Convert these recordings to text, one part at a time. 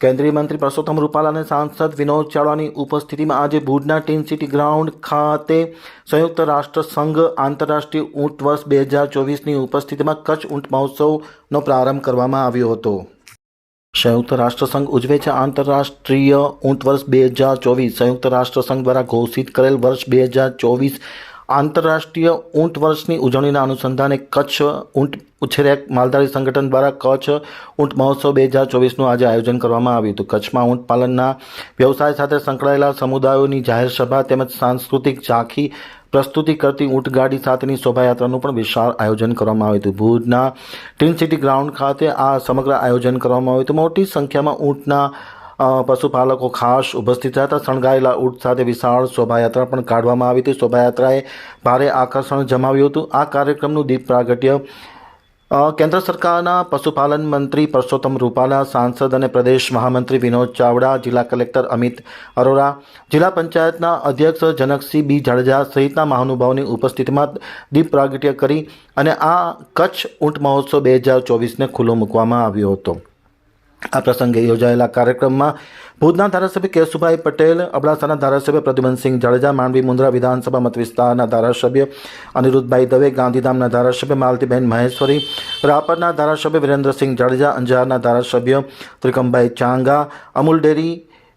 કેન્દ્રીય મંત્રી પરસોત્તમ રૂપાલા અને સાંસદ વિનોદ ચાવડાની ઉપસ્થિતિમાં આજે ભુજના ટીન સિટી ગ્રાઉન્ડ ખાતે સંયુક્ત રાષ્ટ્ર સંઘ આંતરરાષ્ટ્રીય ઊંટ વર્ષ બે હજાર ચોવીસની ઉપસ્થિતિમાં કચ્છ ઊંટ મહોત્સવનો પ્રારંભ કરવામાં આવ્યો હતો. સંયુક્ત રાષ્ટ્રસંઘ ઉજવે છે આંતરરાષ્ટ્રીય ઊંટ વર્ષ બે હજાર ચોવીસ. સંયુક્ત રાષ્ટ્રસંઘ દ્વારા ઘોષિત કરેલ વર્ષ બે હજાર ચોવીસ આંતરરાષ્ટ્રીય ઊંટ વર્ષની ઉજવણીના અનુસંધાને કચ્છ ઊંટ ઉછેરક માલધારી સંગઠન દ્વારા કચ્છ ઊંટ મહોત્સવ બે હજાર ચોવીસનું આજે આયોજન કરવામાં આવ્યું હતું. કચ્છમાં ઊંટ પાલનના વ્યવસાય સાથે સંકળાયેલા સમુદાયોની જાહેર સભા તેમજ સાંસ્કૃતિક ઝાંખી પ્રસ્તુતિ કરતી ઊંટગાડી સાથેની શોભાયાત્રાનું પણ વિશાળ આયોજન કરવામાં આવ્યું હતું. ભુજના ટીન સિટી ગ્રાઉન્ડ ખાતે આ સમગ્ર આયોજન કરવામાં આવ્યું હતું. મોટી સંખ્યામાં ઊંટના પશુપાલકો ખાસ ઉપસ્થિત હતા. શણગાયેલા ઊંટ સાથે વિશાળ શોભાયાત્રા પણ કાઢવામાં આવી હતી. શોભાયાત્રાએ ભારે આકર્ષણ જમાવ્યું હતું. આ કાર્યક્રમનું દીપ પ્રાગટ્ય કેન્દ્ર સરકારના પશુપાલન મંત્રી પરસોત્તમ રૂપાલા, સાંસદ અને પ્રદેશ મહામંત્રી વિનોદ ચાવડા, જિલ્લા કલેક્ટર અમિત અરોરા, જિલ્લા પંચાયતના અધ્યક્ષ જનકસિંહ બી જાડેજા સહિતના મહાનુભાવોની ઉપસ્થિતિમાં દીપ પ્રાગટ્ય કરી અને આ કચ્છ ઊંટ મહોત્સવ બે હજાર ચોવીસને ખુલ્લો મૂકવામાં આવ્યો હતો. આ પ્રસંગે યોજાયેલા કાર્યક્રમમાં ભુજના ધારાસભ્ય કેશુભાઈ પટેલ, અબડાસાના ધારાસભ્ય પ્રદ્યુમનસિંહ જાડેજા, માંડવી મુન્દ્રા વિધાનસભા મત વિસ્તારના ધારાસભ્ય અનિરુદ્ધભાઈ દવે, ગાંધીધામના ધારાસભ્ય માલતીબેન મહેશ્વરી, રાપરના ધારાસભ્ય વિરેન્દ્રસિંહ જાડેજા, અંજારના ધારાસભ્ય ત્રિકમભાઈ ચાંગા, અમૂલ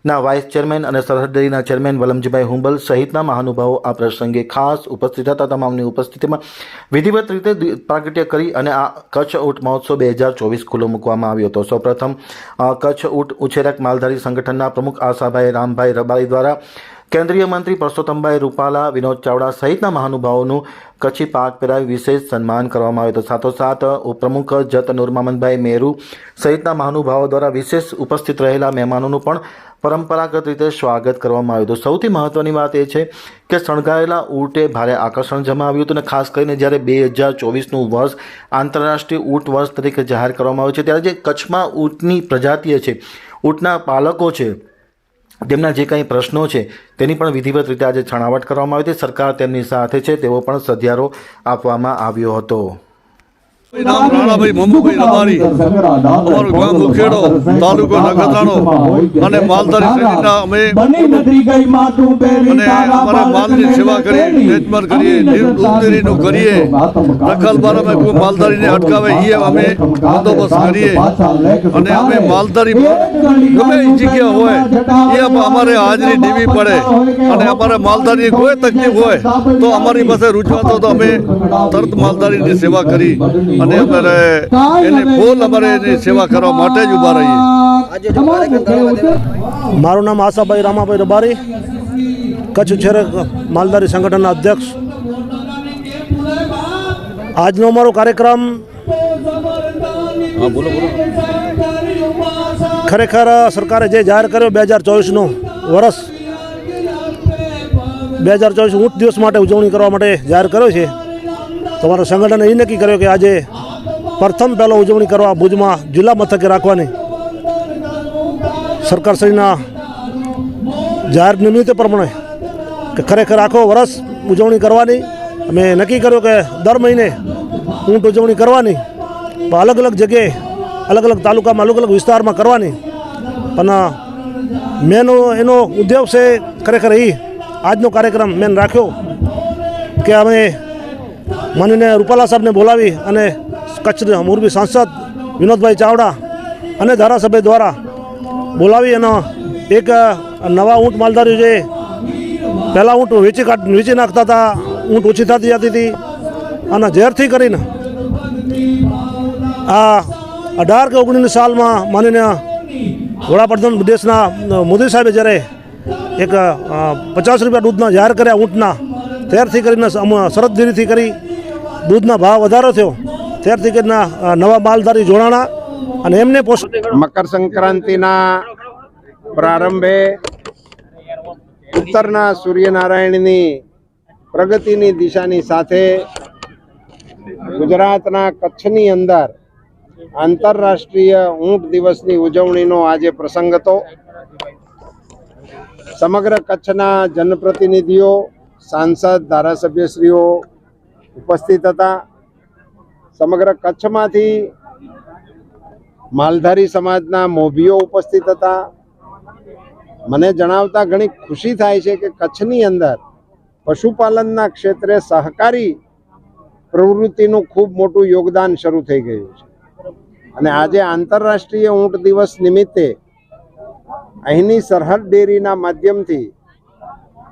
ડેરીના વાઇસ ચેરમેન અને સરહદ ચેરમેન વલમજીભાઈ હુંબલ સહિતના મહાનુભાવો આ પ્રસંગે ખાસ ઉપસ્થિત હતા. તમામની ઉપસ્થિતિમાં વિધિવત રીતે પ્રાગટ્ય કરી અને આ કચ્છ ઊંટ મહોત્સવ બે હજાર ચોવીસ ખુલ્લો મૂકવામાં આવ્યો હતો. સૌપ્રથમ કચ્છ ઊંટ ઉછેરક માલધારી સંગઠનના પ્રમુખ આશાભાઈ રામભાઈ રબારી દ્વારા કેન્દ્રીય મંત્રી પરસોત્તમભાઈ રૂપાલા, વિનોદ ચાવડા સહિતના મહાનુભાવોનું કચ્છી પાક પહેરાવી વિશેષ સન્માન કરવામાં આવ્યું હતું. સાથોસાથ, ઉપપ્રમુખ જત નુરમામનભાઈ મેરુ સહિતના મહાનુભાવો દ્વારા વિશેષ ઉપસ્થિત રહેલા મહેમાનોનું પણ પરંપરાગત રીતે સ્વાગત કરવામાં આવ્યું હતું. સૌથી મહત્ત્વની વાત એ છે કે શણગાયેલા ઊંટે ભારે આકર્ષણ જમાવ્યું હતું અને ખાસ કરીને જ્યારે બે હજાર ચોવીસનું વર્ષ આંતરરાષ્ટ્રીય ઊંટ વર્ષ તરીકે જાહેર કરવામાં આવ્યું છે, ત્યારે જે કચ્છમાં ઊંટની પ્રજાતિઓ છે, ઊંટના પાલકો છે, તેમના જે કંઈ પ્રશ્નો છે, તેની પણ વિધિવત રીતે આજે છણાવટ કરવામાં આવી હતી. સરકાર તેમની સાથે છે, તેવો પણ સધિયારો આપવામાં આવ્યો હતો. નામ રાણાભાઈ મમુભાઈ રબારી. અમારું ગામ મુખેડો તાલુકો નખત્રાણો અને માલધારી શ્રેણીના અમે અને અમારે માલની સેવા કરીએ ટ્રીટમેન્ટ કરીએ દૂધની કરીએ અમે કોઈ માલધારીને અટકાવે એ અમે બંદોબસ્ત કરીએ. અને અમે માલધારી ગમે એ જગ્યા હોય એ અમારે હાજરી દેવી પડે. અને અમારે માલધારીની કોઈ તકલીફ હોય તો અમારી પાસે રૂચવાતો તો અમે તરત માલધારીની સેવા કરી. અને અમારે એને ફૂલ અમારે એની સેવા કરવા માટે જ ઊભા રહીએ. મારું નામ આશાભાઈ રામાભાઈ રબારી. કચ્છ છેરક માલધારી સંગઠનના અધ્યક્ષ. આજનો અમારો કાર્યક્રમ ખરેખર સરકારે જે જાહેર કર્યો બે હજાર ચોવીસનું વર્ષ બે હજાર ચોવીસ ઊંટ દિવસ માટે ઉજવણી કરવા માટે જાહેર કર્યો છે. તો અમારા સંગઠને એ નક્કી કર્યો કે આજે પ્રથમ પહેલો ઉજવણી કરવા ભુજમાં જિલ્લા મથકે રાખવાની. સરકારશ્રીના જાહેર નિમિત્તે પ્રમાણે કે ખરેખર આખો વર્ષ ઉજવણી કરવાની. અમે નક્કી કર્યું કે દર મહિને ઊંટ ઉજવણી કરવાની. પણ અલગ અલગ જગ્યાએ, અલગ અલગ તાલુકામાં, અલગ અલગ વિસ્તારમાં કરવાની. પણ મેનો, એનો ઉદ્દેશ છે ખરેખર એ આજનો કાર્યક્રમ મેન રાખ્યો કે અમે માનીને રૂપાલા સાહેબને બોલાવી અને કચ્છ મોરબી સાંસદ વિનોદભાઈ ચાવડા અને ધારાસભ્ય દ્વારા બોલાવી અને એક નવા ઊંટ માલધારી જે પહેલાં ઊંટ વેચી કાઢ, વેચી નાખતા હતા, ઊંટ ઓછી થતી જતી હતી અને ઝેરથી કરીને આ અઢાર કે ઓગણીસ સાલમાં માનીને વડાપ્રધાન દેશના મોદી સાહેબે જ્યારે એક પચાસ રૂપિયા દૂધના જાહેર કર્યા ઊંટના, ત્યારથી કરીને શરદગીરીથી કરી દૂધના ભાવ વધારો થયો. ત્યારથી કરીને નવા માલધારી જોડાણા અને એમને મકર સંક્રાંતિના પ્રારંભે ઉત્તરના સૂર્યનારાયણની પ્રગતિની દિશાની સાથે ગુજરાતના કચ્છની અંદર આંતરરાષ્ટ્રીય ઊંટ દિવસની ઉજવણીનો આજે પ્રસંગ હતો. સમગ્ર કચ્છના જનપ્રતિનિધિઓ, સાંસદ, ધારાસભ્યશ્રીઓ ઉપસ્થિત હતા. સમગ્ર કચ્છમાંથી માલધારી સમાજના મોભીઓ ઉપસ્થિત હતા. મને જણાવતા ઘણી ખુશી થાય છે કે કચ્છની અંદર પશુપાલનના ક્ષેત્રે સહકારી પ્રવૃત્તિનું ખૂબ મોટું યોગદાન શરૂ થઈ ગયું છે. અને આજે આંતરરાષ્ટ્રીય ઊંટ દિવસ નિમિત્તે અહીંની સરહદ ડેરીના માધ્યમથી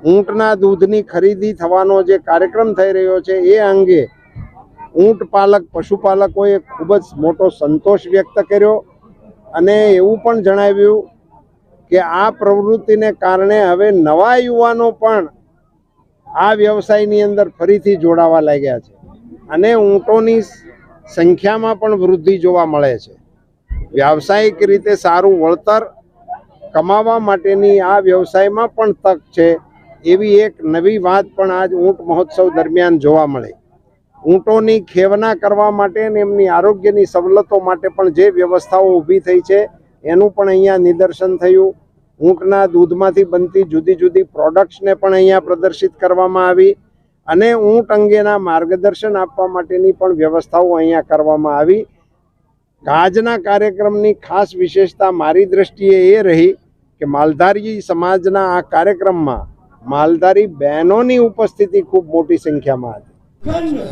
ઊંટના દૂધની ખરીદી થવાનો જે કાર્યક્રમ થઈ રહ્યો છે, એ અંગે ઊંટ પાલક, પશુપાલકોએ ખૂબ જ મોટો સંતોષ વ્યક્ત કર્યો અને એવું પણ જણાવ્યું કે આ પ્રવૃત્તિને કારણે હવે નવા યુવાનો પણ આ વ્યવસાયની અંદર ફરીથી જોડાવા લાગ્યા છે અને ઊંટોની સંખ્યામાં પણ વૃદ્ધિ જોવા મળે છે. વ્યાવસાયિક રીતે સારું વળતર કમાવા માટેની આ વ્યવસાયમાં પણ તક છે. એવી એક નવી વાત પણ આજ ઊંટ મહોત્સવ દરમિયાન જોવા મળે. ઊંટોની ખેવના કરવા માટે અને એમની આરોગ્યની સવલતો માટે પણ જે વ્યવસ્થાઓ ઊભી થઈ છે, એનું પણ અહીંયા નિદર્શન થયું. ઊંટના દૂધમાંથી બનતી જુદી જુદી પ્રોડક્ટ્સને પણ અહીંયા પ્રદર્શિત કરવામાં આવી અને ઊંટ અંગેના માર્ગદર્શન આપવા માટેની પણ વ્યવસ્થાઓ અહીંયા કરવામાં આવી. આજના કાર્યક્રમની ખાસ વિશેષતા મારી દ્રષ્ટિએ એ રહી કે માલધારી સમાજના આ કાર્યક્રમમાં માલધારી બહેનોની ઉપસ્થિતિ ખૂબ મોટી સંખ્યામાં હતી.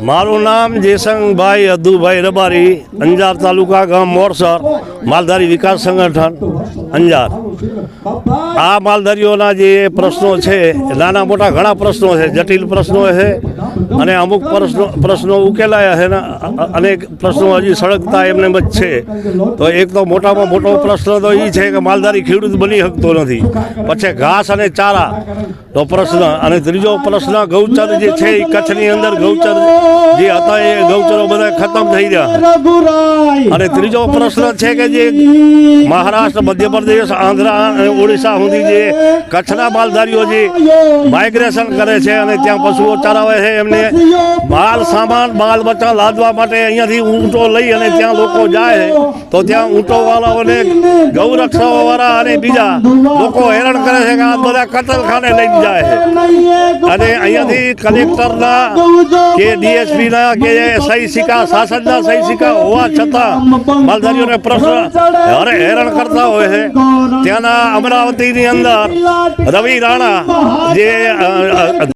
મારું નામ જેસંગભાઈ અદુભાઈ રબારી, અંજાર તાલુકા ગામ મોરસર, માલધારી વિકાસ સંગઠન, અંજાર. આ માલધારીઓના જે પ્રશ્નો છે નાના મોટા ઘણા પ્રશ્નો છે જટિલ પ્રશ્નો છે અને અમુક પ્રશ્નો પ્રશ્નો ઉકેલાયા છે ને અનેક પ્રશ્નો હજી સળગતા એમને જ છે. તો એક તો મોટામાં મોટો પ્રશ્ન તો એ છે કે માલધારી ખેડૂત બની શકતો નથી. પછી ઘાસ અને ચારા તો પ્રશ્ન અને ત્રીજો પ્રશ્ન ગૌચર જે છે એ કચ્છની અંદર ગૌચર જે હતા એ ગૌચરો બધા ખતમ થઈ ગયા અને ત્રીજો પ્રશ્ન છે કે જે મહારાષ્ટ્ર મધ્યપ્રદેશ આંધ્ર અને ઓડિશા સુધી જે કચ્છના માલધારીઓ જે માઇગ્રેશન કરે છે અને ત્યાં પશુઓ ચરાવે છે, એમને માલ સામાન, માલ બચ્ચા લાદવા માટે અહીંયાથી ઊંટો લઈ અને ત્યાં લોકો જાય તો ત્યાં ઊંટો વાળાઓને ગૌરક્ષાઓ વાળા અને બીજા લોકો હેરાન કરે છે કે આ બધા કતલખાને લઈને જાય છે. અને અહીંયાથી કલેક્ટરના કે ડીએસપીના કે સહી સિક્કા, શાસનના સહી સિક્કા હોવા છતાં માલધારીઓને પ્રશ્ન હેરાન કરતા હોય છે. ત્યાંના અમરાવતીની અંદર રવિ રાણા જે અ, અ,